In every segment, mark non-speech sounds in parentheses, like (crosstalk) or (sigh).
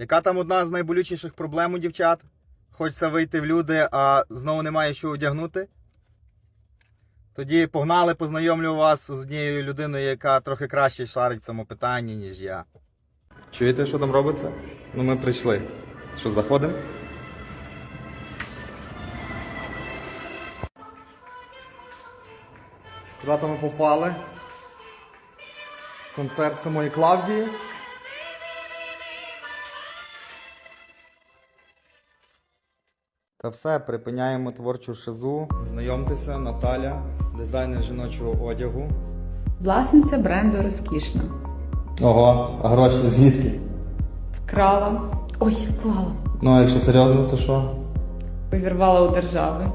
Яка там одна з найболючіших проблем у дівчат? Хочеться вийти в люди, а знову немає що одягнути? Тоді погнали, познайомлю вас з однією людиною, яка трохи краще шарить в цьому питанні, ніж я. Чуєте, що там робиться? Ну, ми прийшли. Що, заходимо? Куди ми попали? Концерт самої Клавдії. Та все, припиняємо творчу шизу. Знайомтеся, Наталя, дизайнер жіночого одягу. Власниця бренду розкішна. Ого, а гроші звідки? Вкрала. Ой, вклала. Ну, а якщо серйозно, то що? Вивірвала у держави.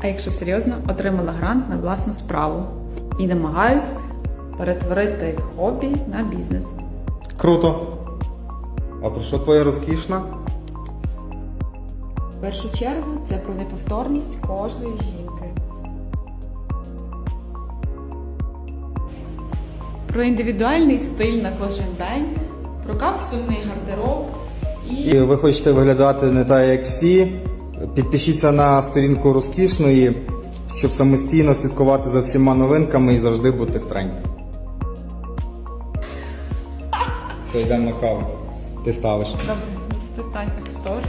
А якщо серйозно, отримала грант на власну справу і намагаюсь перетворити хобі на бізнес. Круто. А про що твоя розкішна? В першу чергу це про неповторність кожної жінки. Про індивідуальний стиль на кожен день, про капсульний гардероб і І ви хочете виглядати не так, як всі. Підпишіться на сторінку розкішної, щоб самостійно слідкувати за всіма новинками і завжди бути в тренді. (laughs) Все, йдемо на каву. Ти ставиш. Добре, без питань актор.